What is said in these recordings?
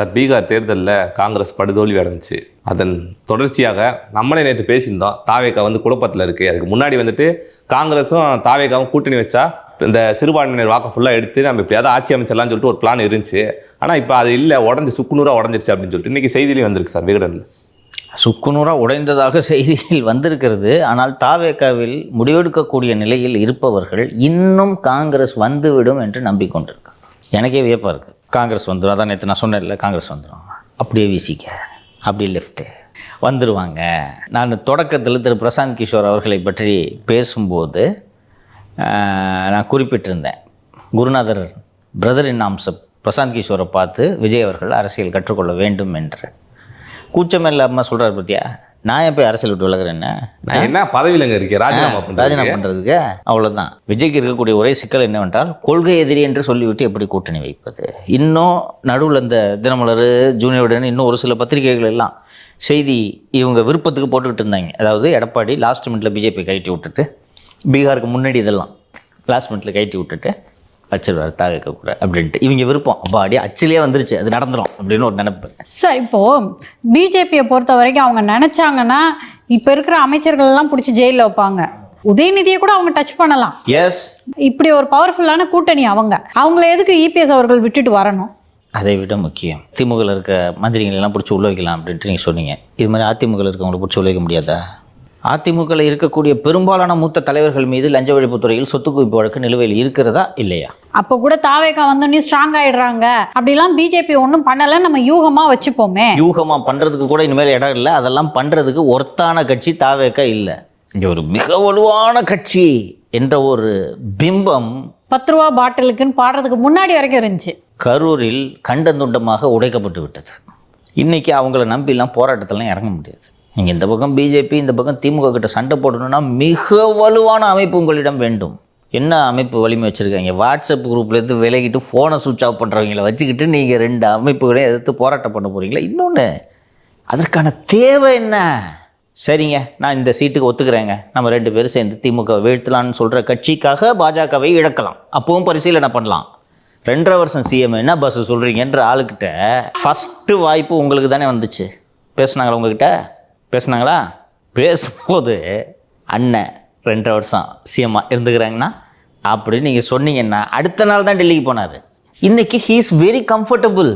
Sir Bihar தேர்தலில் காங்கிரஸ் படுதோல்வி அடைஞ்சிச்சு. அதன் தொடர்ச்சியாக நம்மளே நேற்று பேசியிருந்தோம் தாவேக்கா வந்து குழப்பத்தில் இருக்குது அதுக்கு முன்னாடி வந்துட்டு காங்கிரஸும் தாவேக்காவும் கூட்டணி வச்சா இந்த சிறுபான்மையினர் வாக்கு ஃபுல்லாக எடுத்து நம்ம எப்படியாவது ஆட்சி அமைச்சிடலாம்னு சொல்லிட்டு ஒரு பிளான் இருந்துச்சு. ஆனால் இப்போ அது இல்லை உடஞ்சி சுக்குநூறாக உடஞ்சிருச்சு அப்படின்னு சொல்லிட்டு இன்றைக்கி செய்தியிலையும் வந்திருக்கு சார் விகடனில். சுக்குநூறாக உடைந்ததாக செய்தியில் வந்திருக்கிறது. ஆனால் தாவேக்காவில் முடிவெடுக்கக்கூடிய நிலையில் இருப்பவர்கள் இன்னும் காங்கிரஸ் வந்துவிடும் என்று நம்பிக்கொண்டிருக்காங்க. எனக்கே வியப்பாக இருக்குது காங்கிரஸ் வந்துடும் அதான் நேற்று நான் சொன்னேன்ல காங்கிரஸ் வந்துடும் அப்படியே வீசிக்க அப்படியே லெஃப்ட்டு வந்துடுவாங்க நான் தொடக்கத்தில் திரு பிரசாந்த் கிஷோர் அவர்களை பற்றி பேசும்போது நான் குறிப்பிட்டிருந்தேன். குருநாதர் பிரதர் இன் ஆம்சப் பிரசாந்த் கிஷோரை பார்த்து விஜய் அவர்கள் அரசியல் கற்றுக்கொள்ள வேண்டும் என்று. கூச்சமில்லாமல் சொல்கிறார் பற்றியா நான் எப்போ அரசியல் விட்டு விலகுறேன்னு நான் என்ன பதவியிலங்க இருக்கேன் ராஜினாமா ராஜினாமா பண்ணுறதுக்கு அவ்வளோதான் விஜய்க்கு இருக்கக்கூடிய ஒரே சிக்கல் என்னவென்றால் கொள்கை எதிரி என்று சொல்லிவிட்டு எப்படி கூட்டணி வைப்பது? இன்னும் நடுவில் இந்த தினமலர் ஜூனியர் விடன் இன்னும் ஒரு சில பத்திரிகைகள் எல்லாம் செய்தி இவங்க விருப்பத்துக்கு போட்டுக்கிட்டு இருந்தாங்க. அதாவது எடப்பாடி லாஸ்ட் மினிட்ல பிஜேபி கழட்டி விட்டுட்டு பீகாருக்கு முன்னாடி இதெல்லாம் லாஸ்ட் மினிட்ல கழட்டி விட்டுட்டு வச்சிருவார் தாக்க கூட அப்படின்ட்டு. இவங்க விருப்பம். அப்பாடி அச்சிலேயே வந்துருச்சு. அது நடந்துரும் அப்படின்னு ஒரு நினைப்பு. சார் இப்போ பிஜேபியை பொறுத்த வரைக்கும் அவங்க நினைச்சாங்கன்னா இப்ப இருக்கிற அமைச்சர்கள் எல்லாம் பிடிச்சி ஜெயிலில் வைப்பாங்க. உதயநிதியை கூட அவங்க டச் பண்ணலாம். எஸ் இப்படி ஒரு பவர்ஃபுல்லான கூட்டணி அவங்க. அவங்கள எதுக்கு இபிஎஸ் அவர்கள் விட்டுட்டு வரணும்? அதை விட முக்கியம். திமுகவில் இருக்க மந்திரிகளை எல்லாம் பிடிச்சி உள்ள வைக்கலாம் அப்படின்ட்டு நீங்கள் சொன்னீங்க. இது மாதிரி அதிமுகவில் இருக்கவங்களை பிடிச்சி உள்ள வைக்க முடியாதா? அதிமுகவில் இருக்கக்கூடிய பெரும்பாலான மூத்த தலைவர்கள் மீது லஞ்ச ஒழிப்புத் துறையில் சொத்து குவிப்பு வழக்கு நிலுவையில் இருக்கிறதா இல்லையா? அப்போ கூட தாவேக்கா வந்தோடனே ஸ்ட்ராங் ஆயிடுறாங்க. அப்படிலாம் பிஜேபி ஒன்றும் பண்ணல நம்ம யூகமா வச்சுப்போமே. யூகமா பண்ணுறதுக்கு கூட இனிமேல் இடம் இல்லை. அதெல்லாம் பண்ணுறதுக்கு ஒர்த்தான கட்சி தாவேக்கா இல்லை. இங்கே ஒரு மிக வலுவான கட்சி என்ற ஒரு பிம்பம் பத்து ரூபா பாட்டிலுக்குன்னு பாடுறதுக்கு முன்னாடி வரைக்கும் இருந்துச்சு. கரூரில் கண்டந்துண்டமாக உடைக்கப்பட்டு விட்டது. இன்னைக்கு அவங்கள நம்பிலாம் போராட்டத்திலாம் இறங்க முடியாது. நீங்கள் இந்த பக்கம் பிஜேபி இந்த பக்கம் திமுக கிட்ட சண்டை போடணும்னா மிக வலுவான அமைப்பு உங்களிடம் வேண்டும். என்ன அமைப்பு வலிமை வச்சுருக்காங்க? வாட்ஸ்அப் குரூப்லேருந்து விலகிட்டு ஃபோனை சுவிட்ச் ஆஃப் பண்ணுறவங்கள வச்சுக்கிட்டு நீங்கள் ரெண்டு அமைப்புகளையும் எதிர்த்து போராட்டம் பண்ண போகிறீங்களா இன்னொன்று அதற்கான தேவை என்ன? சரிங்க நான் இந்த சீட்டுக்கு ஒத்துக்கிறேங்க. நம்ம ரெண்டு பேரும் சேர்ந்து திமுக வீழ்த்தலான்னு சொல்கிற கட்சிக்காக பாஜகவை இழக்கலாம். அப்பவும் பரிசீலனை பண்ணலாம். ரெண்டரை வருஷம் சிஎம் என்ன பஸ் சொல்கிறீங்கன்ற ஆளுக்கிட்ட ஃபஸ்ட்டு வாய்ப்பு உங்களுக்கு தானே வந்துச்சு. பேசுனாங்களா உங்ககிட்ட? பேசுனாங்களா? பேசும்போது அண்ணன் ரெண்டரை வருஷம் சிஎம்மா இருந்துக்கிறாங்கன்னா அப்படின்னு நீங்கள் சொன்னீங்கன்னா அடுத்த நாள் தான் டெல்லிக்கு போனார். இன்றைக்கி he is very comfortable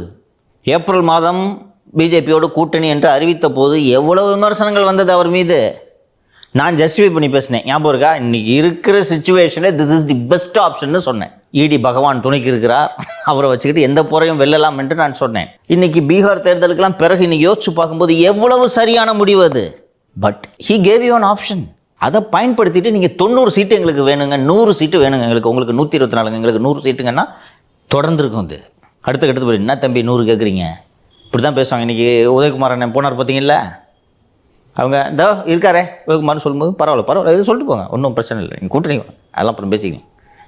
April மாதம் பிஜேபியோட கூட்டணி என்று அறிவித்த போது எவ்வளோ விமர்சனங்கள் வந்தது அவர் மீது? நான் ஜஸ்டிஃபை பண்ணி பேசினேன். ஞாபகம் இருக்கா? இன்னைக்கு இருக்கிற சுச்சுவேஷனில் திஸ் இஸ் தி பெஸ்ட் ஆப்ஷன்னு சொன்னேன். இடி பகவான் துணைக்கு இருக்கிறார் அவரை வச்சுக்கிட்டு எந்த போரையும் வெல்லலாம் என்று நான் சொன்னேன். இன்னைக்கு பீகார் தேர்தலுக்கெல்லாம் பிறகு இன்னைக்கு யோசிச்சு பார்க்கும்போது எவ்வளவு சரியான முடிவு அது. But he gave you an option அதை பயன்படுத்திட்டு நீங்கள் தொண்ணூறு சீட்டு எங்களுக்கு வேணுங்க நூறு சீட்டு வேணுங்க எங்களுக்கு உங்களுக்கு நூற்றி இருபத்தி நாலுங்க எங்களுக்கு நூறு சீட்டுங்கன்னா தொடர்ந்துருக்கும் இது அது. அடுத்த கட்டத்து போய் என்ன தம்பி நூறு கேட்குறீங்க இப்படி தான் பேசுவாங்க. இன்றைக்கி உதயகுமார் அண்ணன் போனார் பார்த்தீங்களா அவங்க இதோ இருக்காரே. உதயகுமார்னு சொல்லும்போது பரவாயில்ல பரவாயில்ல இது சொல்லிட்டு போங்க. ஒன்றும் பிரச்சனை இல்லை. நீங்கள் கூட்டணி அதெல்லாம் அப்புறம் பேசிக்கிங்க.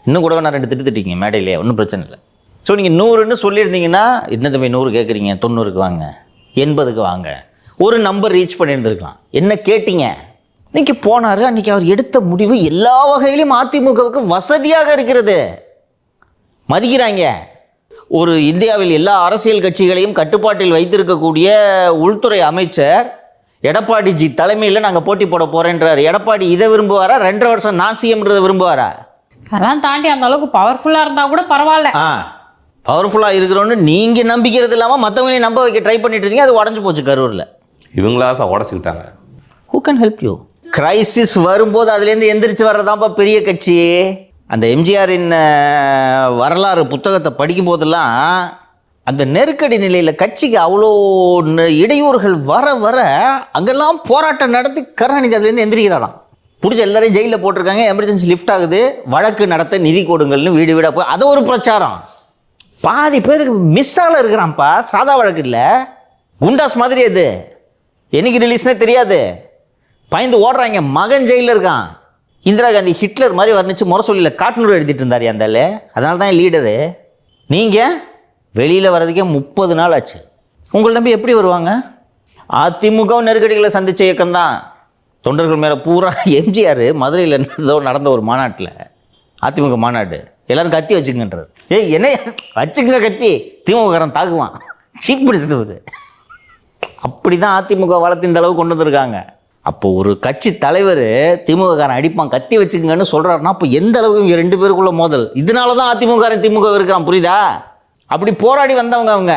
இன்னும் கூட நான் ரெண்டு திட்டு திட்டிங்க மேடையிலேயே ஒன்றும் பிரச்சனை இல்லை. ஸோ நீங்கள் நூறுன்னு சொல்லியிருந்தீங்கன்னா என்ன தம்பி நூறு கேட்குறீங்க தொண்ணூறுக்கு வாங்க எண்பதுக்கு வாங்க ஒரு நம்பர் ரீச் பண்ணியிருந்துருக்கலாம் என்ன கேட்டீங்க? இன்னைக்கு போனார் அன்றைக்கி அவர் எடுத்த முடிவு எல்லா வகையிலும் அதிமுகவுக்கு வசதியாக இருக்கிறது. மதிக்கிறாங்க. ஒரு இந்தியாவில் எல்லா அரசியல் கட்சிகளையும் கட்டுப்பாட்டில் வைத்திருக்கக்கூடிய உள்துறை அமைச்சர் எடப்பாடி ஜி தலைமையில் நாங்கள் போட்டி போட போகிறேன்றார் எடப்பாடி இதை விரும்புவாரா? ரெண்டரை வருஷம் நாசியம்ன்றதை விரும்புவாரா? அதெல்லாம் தாண்டி அந்த அளவுக்கு பவர்ஃபுல்லா இருந்தா கூட பரவாயில்ல. ஆ பவர்ஃபுல்லாக இருக்கிறோன்னு நீங்கள் நம்பிக்கிறது இல்லாமல் மற்றவங்களையும் நம்ப வைக்க ட்ரை பண்ணிட்டு இருந்தீங்க அது உடஞ்சு போச்சு கரூரில். இவங்களா sir உடச்சிக்கிட்டாங்க. Who can help you crisis வரும்போது அதுலேருந்து எந்திரிச்சு வர்றதாப்பா பெரிய கட்சி. அந்த எம்ஜிஆரின் வரலாறு புத்தகத்தை படிக்கும் போதெல்லாம் அந்த நெருக்கடி நிலையில் கட்சிக்கு அவ்வளோ ந- இடையூறுகள் வர வர அங்கெல்லாம் போராட்டம் நடத்தி கருணாநிதி அதுலேருந்து எந்திரிக்கிறாராம். பிடிச்ச எல்லாரையும் ஜெயிலில் போட்டிருக்காங்க எமர்ஜென்சி லிஃப்ட் ஆகுது வழக்கு நடத்த நிதி கொடுங்கள்னு வீடு வீடாக போய் அது ஒரு பிரச்சாரம். பாதி பேருக்கு மிஸ் இருக்கிறான்ப்பா சாதா வழக்கு இல்லை. குண்டாஸ் மாதிரி அது. என்னைக்கு ரிலீஸ்னே தெரியாது. பயந்து ஓடுறாங்க மகன் ஜெயிலில் இருக்கான். இந்திரா காந்தி ஹிட்லர் மாதிரி வர்ணிச்சு முரசொலியில் காட்டுநூறு எழுதிட்டு இருந்தார் அந்த அதனால தான் லீடரு நீங்கள் வெளியில் வர்றதுக்கே முப்பது நாள் ஆச்சு. உங்களை நம்பி எப்படி வருவாங்க? அதிமுக நெருக்கடிகளை சந்திச்ச இயக்கம் தான் தொண்டர்கள் மேலே பூரா எம்ஜிஆர் மதுரையில் ஏதோ நடந்த ஒரு மாநாட்டில் அதிமுக மாநாடு. எல்லாரும் கத்தி வச்சுக்கங்கன்றார். ஏய் என்ன வச்சுக்கங்க கத்தி. திமுககாரன் தாக்குவான். சீப் பிடிச்சிட்டு வருது அப்படி தான் அதிமுக வளர்த்து இந்த அளவு கொண்டு வந்திருக்காங்க. அப்போ ஒரு கட்சி தலைவர் திமுககாரன் அடிப்பான் கத்தி வச்சுக்கங்கன்னு சொல்கிறாருன்னா அப்போ எந்த அளவுக்கு இங்கே ரெண்டு பேருக்குள்ள மோதல்? இதனால தான் அதிமுக காரன் திமுக இருக்கிறான் புரியுதா? அப்படி போராடி வந்தவங்க அவங்க.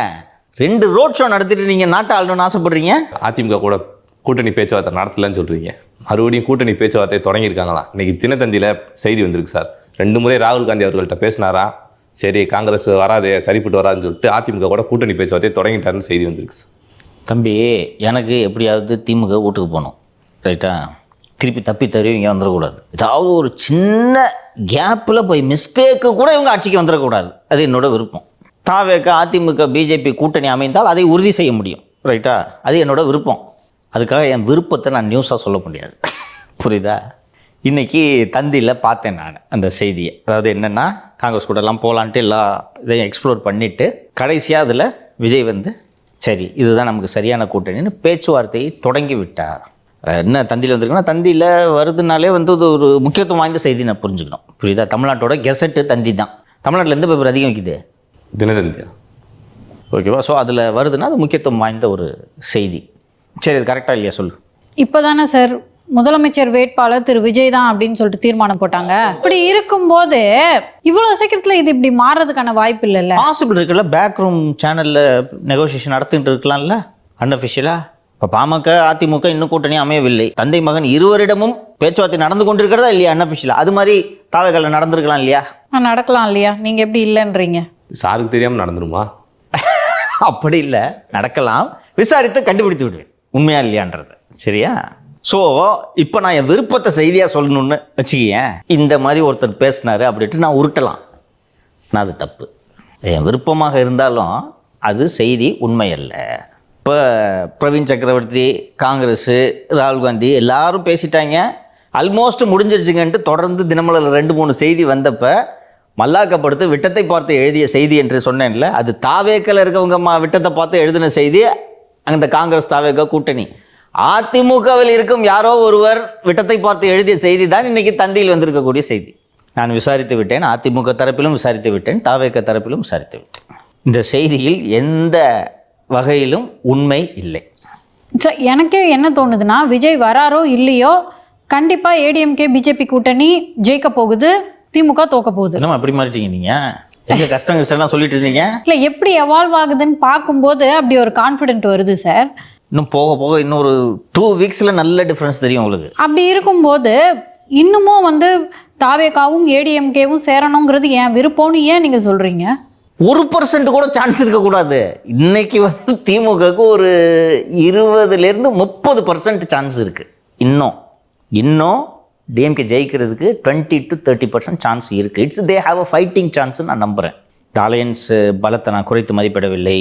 ரெண்டு ரோட் ஷோ நடத்திட்டு நீங்கள் நாட்டை ஆளணும்னு ஆசைப்படுறீங்க? அதிமுக கூட கூட்டணி பேச்சுவார்த்தை நடத்தலன்னு சொல்கிறீங்க மறுபடியும் கூட்டணி பேச்சுவார்த்தை தொடங்கியிருக்காங்களா? இன்றைக்கி தினத்தந்தியில் செய்தி வந்திருக்கு சார். ரெண்டு முறை ராகுல் காந்தி அவர்கள்ட்ட பேசினாரா? சரி காங்கிரஸ் வராது சரிப்பட்டு வராதுன்னு சொல்லிட்டு அதிமுக கூட கூட்டணி பேச்சுவார்த்தை தொடங்கிட்டாருன்னு செய்தி வந்திருக்கு சார். தம்பி எனக்கு எப்படியாவது திமுக வீட்டுக்கு போகணும். ரைட்டா திருப்பி தப்பி தருவி இங்கே வந்துடக்கூடாது. ஏதாவது ஒரு சின்ன கேப்பில் போய் மிஸ்டேக்கு கூட இவங்க ஆட்சிக்கு வந்துடக்கூடாது. அது என்னோட விருப்பம். தாவேக்க அதிமுக பிஜேபி கூட்டணி அமைந்தால் அதை உறுதி செய்ய முடியும். ரைட்டா அது என்னோட விருப்பம். அதுக்காக என் விருப்பத்தை நான் நியூஸாக சொல்ல முடியாது. புரியுதா? இன்னைக்கு தந்தியில் பார்த்தேன் நான் அந்த செய்தியை. அதாவது என்னென்னா காங்கிரஸ் கூட எல்லாம் போகலான்ட்டு எல்லா இதையும் எக்ஸ்ப்ளோர் பண்ணிவிட்டு கடைசியாக அதில் விஜய் வந்து சரி இதுதான் நமக்கு சரியான கூட்டணின்னு பேச்சுவார்த்தையை தொடங்கி விட்டார். என்ன தந்தியில் வந்திருக்குன்னா தந்தியில் வருதுனாலே வந்து இது ஒரு முக்கியத்துவம் வாய்ந்த செய்தி நான் புரிஞ்சுக்கணும். புரியுதா? தமிழ்நாட்டோட கெசட்டு தந்தி தான். தமிழ்நாட்டில் எந்த பேப்பர் அதிகம் விற்கிது தினத்தந்தியா ஓகேவா? ஸோ அதில் வருதுன்னா அது முக்கியத்துவம் வாய்ந்த ஒரு செய்தி. சரி அது கரெக்டாக இல்லையா? சொல்லு. இப்போதானே சார் முதலமைச்சர் வேட்பாளர் திரு. விஜய் தான் அப்படின்னு சொல்லிட்டு தீர்மானம் போட்டாங்க. இப்படி இருக்கும்போது இவ்வளவு சீக்கிரத்துல இது இப்படி மாறுறதுக்கான வாய்ப்பு இல்லைல்ல? பாசிபிள் இருக்குல்ல? பேக் ரூம் சேனலில் நெகோசியேஷன் நடத்திட்டு இருக்கலாம்ல? அன்அஃபிஷியலாக இப்போ பாமக அதிமுக இன்னும் கூட்டணி அமையவில்லை. தந்தை மகன் இருவரிடமும் பேச்சுவார்த்தை நடந்து கொண்டிருக்கிறதா இல்லையா? அன்அஃபிஷியலாக அது மாதிரி தாவைகளில் நடந்திருக்கலாம் இல்லையா? நடக்கலாம் இல்லையா? நீங்க எப்படி இல்லைன்றீங்க? சாருக்கு தெரியாம நடந்துருமா? அப்படி இல்லை. நடக்கலாம். விசாரித்து கண்டுபிடித்து விடுவேன். உண்மையா இல்லையான்றது. சரியா? ஸோ இப்போ நான் என் விருப்பத்தை செய்தியாக சொல்லணும்னு வச்சுக்கேன் இந்த மாதிரி ஒருத்தர் பேசினாரு அப்படின்ட்டு நான் உருட்டலாம். நான் அது தப்பு. என் விருப்பமாக இருந்தாலும் அது செய்தி உண்மை அல்ல. இப்போ பிரவீன் சக்கரவர்த்தி காங்கிரஸ் ராகுல் காந்தி எல்லாரும் பேசிட்டாங்க. ஆல்மோஸ்ட் முடிஞ்சிருச்சுங்கன்ட்டு தொடர்ந்து தினமலர் ரெண்டு மூணு செய்தி வந்தப்போ மல்லாக்கப்படுத்து விட்டத்தை பார்த்து எழுதிய செய்தி என்று சொன்னேன்ல அது தாவேக்கில் இருக்கவங்க விட்டத்தை பார்த்து எழுதின செய்தி அந்த காங்கிரஸ் தாவேக்க கூட்டணி. அதிமுகவில் இருக்கும் யாரோ ஒருவர் விட்டத்தை பார்த்து எழுதிய செய்தி தான் இன்னைக்கு தந்தியில் வந்திருக்கக்கூடிய செய்தி. நான் விசாரித்து விட்டேன் அதிமுக தரப்பிலும் விசாரித்து விட்டேன் தாவேக்க தரப்பிலும் விசாரித்து விட்டேன். இந்த செய்தியில் எந்த வகையிலும் உண்மை இல்லை. எனக்கே என்ன தோணுதுன்னா விஜய் வராரோ இல்லையோ கண்டிப்பா ஏடிஎம்கே பிஜேபி கூட்டணி ஜெயிக்க போகுது திமுக தோக்க போகுது. அப்படி மாறிட்டீங்க நீங்க? எங்க கஷ்டம் கஷ்டம்லாம் சொல்லிட்டு இருந்தீங்க? இல்ல எப்படி எவால்வ் ஆகுதுன்னு பார்க்கும்போது அப்படி ஒரு கான்ஃபிடென்ட் வருது சார் இன்னும் போக போக இன்னொரு டூ வீக்ஸில் நல்ல டிஃப்ரென்ஸ் தெரியும் உங்களுக்கு. அப்படி இருக்கும்போது இன்னமும் வந்து தாவேகாவும் ஏடிஎம்கேவும் சேரணுங்கிறது ஏன் விருப்பம்னு ஏன் நீங்க சொல்றீங்க? ஒரு பர்சன்ட் கூட சான்ஸ் இருக்கக்கூடாது இன்னைக்கு வந்து திமுகவுக்கு ஒரு இருபதுலேருந்து முப்பது பர்சன்ட் சான்ஸ் இருக்கு. இன்னும். இன்னும் டிஎம்கே ஜெயிக்கிறதுக்கு twenty to thirty percent chance இருக்குது it's they have a fighting chance நான் நம்புகிறேன் இந்த அலையன்ஸ் பலத்தை நான் குறைத்து மதிப்பிடவில்லை.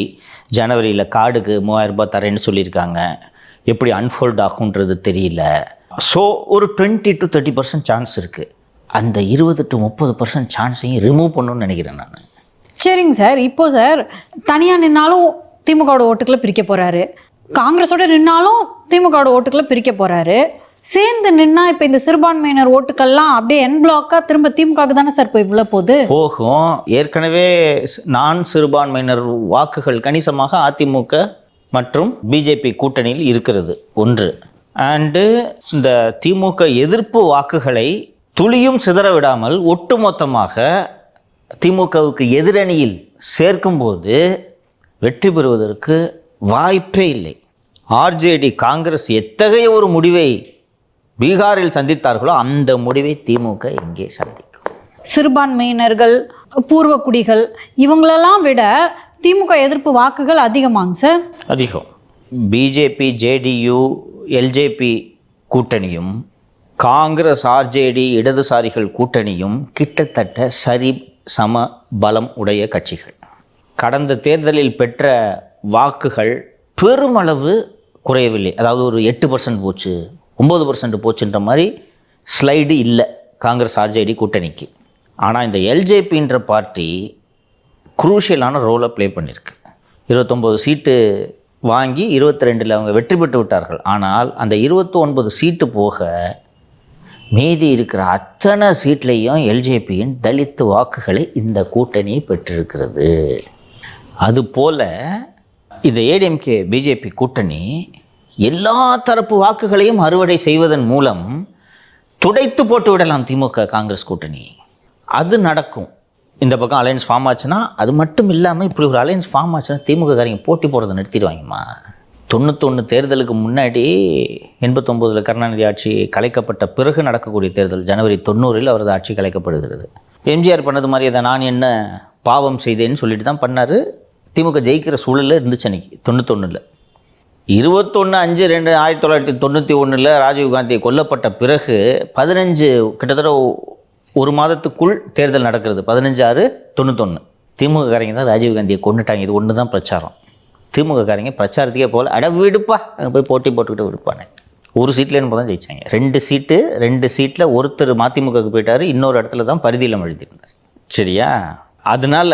ஜனவரியில் கார்டுக்கு மூவாயிரம் ரூபாய் தரேன்னு சொல்லியிருக்காங்க. எப்படி அன்ஃபோல்ட் ஆகுன்றது தெரியல. ஸோ ஒரு twenty to thirty percent chance இருக்குது அந்த இருபது டு முப்பது பர்சன்ட் சான்ஸையும் ரிமூவ் பண்ணணும்னு நினைக்கிறேன் நான். சரிங்க சார். இப்போ சார் தனியாக நின்னாலும் திமுகவோட ஓட்டுக்களை பிரிக்க போகிறாரு காங்கிரஸோட நின்னாலும் திமுகவோட ஓட்டுக்களை பிரிக்க போகிறாரு சேர்ந்து நின்னா இப்ப இந்த சிறுபான்மையினர் ஓட்டுக்கள்லாம் அப்படியே என் பிளாக்கா திரும்ப திமுகவுக்கு தானே சார் இப்போ இவ்வளவு போகுது? போகும். ஏற்கனவே நான் சிறுபான்மையினர் வாக்குகள் கணிசமாக அதிமுக மற்றும் பிஜேபி கூட்டணியில் இருக்கிறது. ஒன்று. அண்டு இந்த திமுக எதிர்ப்பு வாக்குகளை துளியும் சிதற விடாமல் ஒட்டுமொத்தமாக திமுகவுக்கு எதிரணியில் சேர்க்கும்போது வெற்றி பெறுவதற்கு வாய்ப்பே இல்லை. ஆர்ஜேடி காங்கிரஸ் எத்தகைய ஒரு முடிவை பீகாரில் சந்தித்தார்களோ அந்த முடிவை திமுக இங்கே சந்திக்கும். சிறுபான்மையினர்கள் பூர்வக்குடிகள் இவங்களெல்லாம் விட திமுக எதிர்ப்பு வாக்குகள் அதிகமாங்க சார். அதிகம். பிஜேபி ஜேடியு எல்ஜேபி கூட்டணியும் காங்கிரஸ் ஆர்ஜேடி இடதுசாரிகள் கூட்டணியும் கிட்டத்தட்ட சரி சம பலம் உடைய கட்சிகள். கடந்த தேர்தலில் பெற்ற வாக்குகள் பெருமளவு குறையவில்லை. அதாவது ஒரு எட்டு பர்சன்ட் போச்சு. ஒம்பது பர்சன்ட் போச்சுன்ற மாதிரி ஸ்லைடு இல்லை காங்கிரஸ் ஆர்ஜேடி கூட்டணிக்கு. ஆனால் இந்த எல்ஜேபின்ற பார்ட்டி குரூஷியலான ரோலை ப்ளே பண்ணியிருக்கு இருபத்தொம்போது சீட்டு வாங்கி இருபத்தி ரெண்டில் அவங்க வெற்றி பெற்று விட்டார்கள். ஆனால் அந்த இருபத்தி ஒன்பது சீட்டு போக மீதி இருக்கிற அத்தனை சீட்லேயும் எல்ஜேபியின் தலித்து வாக்குகளை இந்த கூட்டணி பெற்றிருக்கிறது. அதுபோல் இந்த ஏடிஎம்கே பிஜேபி கூட்டணி எல்லா தரப்பு வாக்குகளையும் அறுவடை செய்வதன் மூலம் துடைத்து போட்டு விடலாம் திமுக காங்கிரஸ் கூட்டணி. அது நடக்கும். இந்த பக்கம் அலையன்ஸ் ஃபார்ம் ஆச்சுன்னா அது மட்டும் இல்லாமல் இப்படி ஒரு அலையன்ஸ் ஃபார்ம் ஆச்சுன்னா திமுக காரங்க போட்டி போடுறதை நிறுத்திடுவாங்கம்மா. தொண்ணூத்தொன்று தேர்தலுக்கு முன்னாடி எண்பத்தொம்போதில் கருணாநிதி ஆட்சி கலைக்கப்பட்ட பிறகு நடக்கக்கூடிய தேர்தல் ஜனவரி தொண்ணூறில் அவரது ஆட்சி கலைக்கப்படுகிறது. எம்ஜிஆர் பண்ணது மாதிரி அதை நான் என்ன பாவம் செய்தேன்னு சொல்லிட்டு தான் பண்ணார். திமுக ஜெயிக்கிற சூழலில் இருந்துச்சு அன்னைக்கு தொண்ணூத்தொன்னில். இருபத்தொன்று அஞ்சு ரெண்டு ஆயிரத்தி தொள்ளாயிரத்தி தொண்ணூற்றி ஒன்றில் ராஜீவ்காந்தி கொல்லப்பட்ட பிறகு பதினஞ்சு கிட்டத்தட்ட ஒரு மாதத்துக்குள் தேர்தல் நடக்கிறது. பதினஞ்சு ஆறு தொண்ணூத்தொன்று திமுக காரங்க தான் ராஜீவ்காந்தியை கொண்டுட்டாங்க இது ஒன்று தான் பிரச்சாரம். திமுக காரங்க பிரச்சாரத்துக்கே போகல அட விடுப்பா! அங்கே போய் போட்டி போட்டுக்கிட்டு விடுப்பானே. ஒரு சீட்டில் என்னமோ தான் ஜெயிச்சாங்க. ரெண்டு சீட்டு ரெண்டு சீட்டில் ஒருத்தர் மதிமுகவுக்கு போயிட்டார். இன்னொரு இடத்துல தான் பரிதியிலம் எழுதியிருந்தார். சரியா? அதனால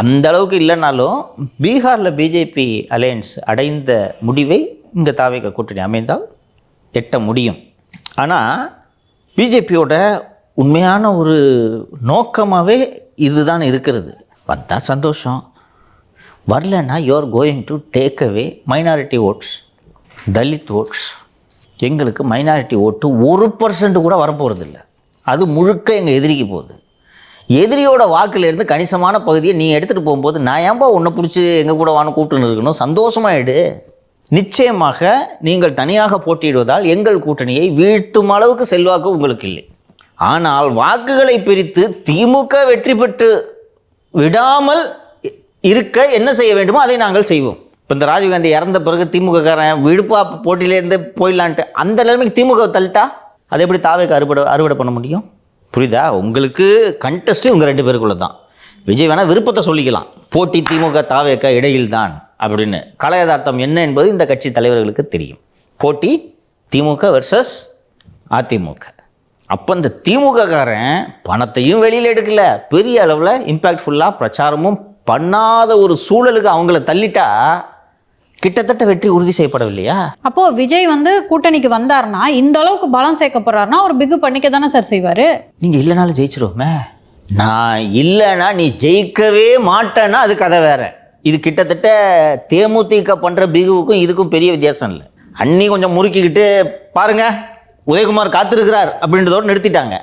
அந்த அளவுக்கு இல்லைனாலும் பீகாரில் பிஜேபி அலையன்ஸ் அடைந்த முடிவை இங்கே தாவேக கூட்டணி அமைந்தால் எட்ட முடியும். ஆனால் பிஜேபியோட உண்மையான ஒரு நோக்கமாகவே இதுதான் இருக்கிறது. வந்தால் சந்தோஷம். வரலன்னா you're going to take away minority votes Dalit votes எங்களுக்கு மைனாரிட்டி ஓட்டு ஒரு பர்சன்ட் கூட வரப்போகிறதில்ல அது முழுக்க எங்கள் எதிரிக்கு போகுது. எதிரியோட வாக்குலேருந்து கணிசமான பகுதியை நீ எடுத்துகிட்டு போகும்போது நான் ஏன்பா உன்னை பிடிச்சி எங்கள் கூட வான்னு கூப்பிட்டுன்னு இருக்கணும்? சந்தோஷமாயிடு. நிச்சயமாக நீங்கள் தனியாக போட்டியிடுவதால் எங்கள் கூட்டணியை வீழ்த்தும் அளவுக்கு செல்வாக்கு உங்களுக்கு இல்லை. ஆனால் வாக்குகளை பிரித்து திமுக வெற்றி பெற்று விடாமல் இருக்க என்ன செய்ய வேண்டுமோ அதை நாங்கள் செய்வோம். இப்போ இந்த ராஜீவ்காந்தி இறந்த பிறகு திமுகக்காரன் விழுப்பா போட்டியிலேருந்து போயிடலான்ட்டு அந்த நிலைமைக்கு திமுக தள்ளிட்டா? அதை எப்படி தாவேக்கு அறுவடை அறுவடை பண்ண முடியும்? புரியுதா? உங்களுக்கு கண்டஸ்ட்டு உங்கள் ரெண்டு பேருக்குள்ள தான் விஜய் வேணால் விருப்பத்தை சொல்லிக்கலாம். போட்டி திமுக தாவேக்க இடையில் தான் அப்படின்னு. கலையதார்த்தம் என்ன என்பது இந்த கட்சி தலைவர்களுக்கு தெரியும். போட்டி திமுக வெர்சஸ் அதிமுக. அப்போ இந்த திமுககாரன் பணத்தையும் வெளியில் எடுக்கல. பெரிய அளவில் இம்பேக்ட்ஃபுல்லாக பிரச்சாரமும் பண்ணாத ஒரு சூழலுக்கு அவங்கள தள்ளிட்டா கிட்டத்தட்ட வெற்றி உறுதி செய்யப்படவில்லையா? அப்போ விஜய் வந்து கூட்டணிக்கு வந்தாருன்னா இந்த அளவுக்கு பலம் சேர்க்க போறாருன்னா அவர் பிகு பண்ணிக்க தானே சார் செய்வாரு? நீங்கள் இல்லைனாலும் ஜெயிச்சிருவோமே. நான் இல்லைன்னா நீ ஜெயிக்கவே மாட்டேன்னா அது கதை வேற. இது கிட்டத்தட்ட தேமுதிக பண்ணுற பிகுவுக்கும் இதுக்கும் பெரிய வித்தியாசம் இல்லை. அண்ணி கொஞ்சம் முறுக்கிக்கிட்டு பாருங்க உதயகுமார் காத்திருக்கிறார் அப்படின்றதோடு நிறுத்திட்டாங்க.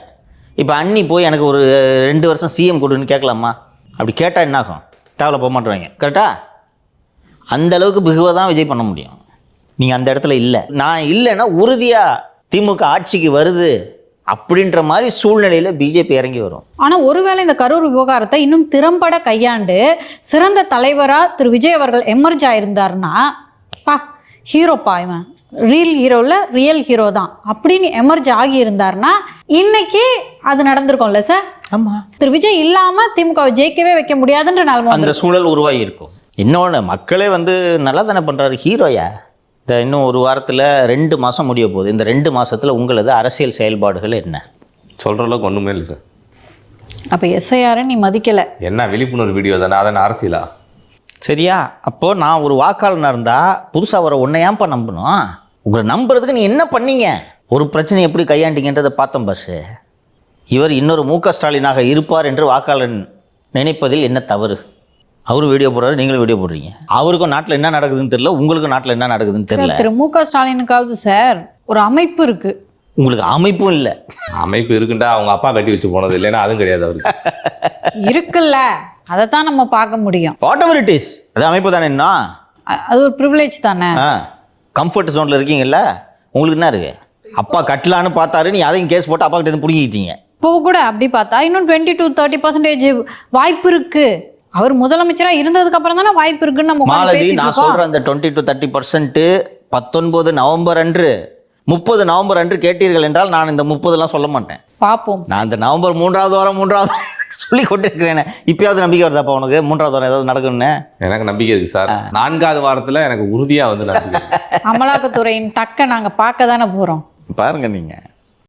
இப்போ அண்ணி போய் எனக்கு ஒரு ரெண்டு வருஷம் சிஎம் கொடுன்னு கேட்கலாமா? அப்படி கேட்டால் என்ன ஆகும் தேவையில்ல போக மாட்டுவாங்க கரெக்டா? அந்த அளவுக்கு பிகுவை தான் விஜய் பண்ண முடியும். நீங்கள் அந்த இடத்துல இல்லை. நான் இல்லைன்னா உறுதியாக திமுக ஆட்சிக்கு வருது அப்படின்ற மாதிரி சூழ்நிலையில் பிஜேபி இறங்கி வரும். ஆனா ஒருவேளை இந்த கரூர் விவகாரத்தை இன்னும் திறம்பட கையாண்டு சிறந்த தலைவரா திரு விஜய் அவர்கள் எமர்ஜ் ஆயிருந்தாருன்னா பா ஹீரோப்பா இவன். ரியல் ஹீரோவில் ரியல் ஹீரோ தான். அப்படின்னு எமர்ஜ் ஆகி இருந்தாருன்னா இன்னைக்கு அது நடந்திருக்கும்ல சார் ஆமாம் திரு விஜய் இல்லாம திமுக ஜெயிக்கவே வைக்க முடியாதுன்ற நிலைமை அந்த சூழல் உருவாகி இருக்கும் இன்னொன்று மக்களே வந்து நல்லா தானே பண்ணுறாரு ஹீரோயா இந்த இன்னும் ஒரு வாரத்தில் ரெண்டு மாதம் முடிய போகுது. இந்த ரெண்டு மாசத்துல உங்களது அரசியல் செயல்பாடுகள் என்ன? சொல்கிற அளவுக்கு ஒன்றுமே இல்லை சார். அப்ப எஸ்ஐஆர் நீ மதிக்கல. என்ன விழிப்புணர்வு வீடியோ தானே? அதன் அரசியலா? சரியா? அப்போது நான் ஒரு வாக்காளனாக இருந்தால் புதுசாக வர உன்னை ஏன்ப்பா நம்பணும்? உங்களை நம்புறதுக்கு நீ என்ன பண்ணீங்க? ஒரு பிரச்சனை எப்படி கையாண்டீங்கன்றதை பார்த்தோம் பஸ்ஸு இவர் இன்னொரு மு ஸ்டாலினாக இருப்பார் என்று வாக்காளன் நினைப்பதில் என்ன தவறு? அவரும் வீடியோ போடுறாரு நீங்களும் வீடியோ போடுறீங்க. அவருக்கும் நாட்டில் என்ன நடக்குதுன்னு தெரியல உங்களுக்கும் நாட்டில் என்ன நடக்குதுன்னு தெரியல. திரு மு க ஸ்டாலினுக்காவது சார் ஒரு அமைப்பு இருக்கு. உங்களுக்கு அமைப்பும் இல்லை. அமைப்பு இருக்குண்டா அவங்க அப்பா கட்டி வச்சு போனது இல்லைன்னா அதுவும் கிடையாது அவருக்கு. இருக்குல்ல அதைத்தான் நம்ம பார்க்க முடியும். வாட் எவர் இட் இஸ் அது அமைப்பு தானே என்ன அது ஒரு ப்ரிவிலேஜ் தானே? கம்ஃபர்ட் ஜோனில் இருக்கீங்கல்ல உங்களுக்கு என்ன இருக்கு? அப்பா கட்டலான்னு பார்த்தாரு நீ அதையும் கேஸ் போட்டு அப்பா கிட்ட இருந்து பிடுங்கிக்கிட்டீங்க. இப்போ கூட அப்படி பார்த்தா இன்னும் டுவெண்ட்டி டு தேர்ட்டி பர்சன்டேஜ் வாய்ப்பு இருக்கு. அவர் முதலமைச்சரா இருந்ததுக்கு அப்புறம் தானே வாய்ப்பு இருக்குன்னு நம்ம மாலதி நான் சொல்ற அந்த டுவெண்ட்டி டு தேர்ட்டி பர்சன்ட் பத்தொன்பது நவம்பர் அன்று முப்பது நவம்பர் அன்று கேட்டீர்கள் என்றால் நான் இந்த முப்பதுலாம் சொல்ல மாட்டேன். பார்ப்போம் நான் இந்த நவம்பர் மூன்றாவது வாரம் மூன்றாவது சொல்லி கொண்டிருக்கிறேன். இப்பயாவது நம்பிக்கை வருதாப்பா உனக்கு? மூன்றாவது வாரம் ஏதாவது நடக்கும்னு? எனக்கு நம்பிக்கை இருக்கு சார். நான்காவது வாரத்துல எனக்கு உறுதியா வந்து. அமலாக்கத்துறையின் தக்க நாங்க பார்க்க தானே போறோம். பாருங்க நீங்க.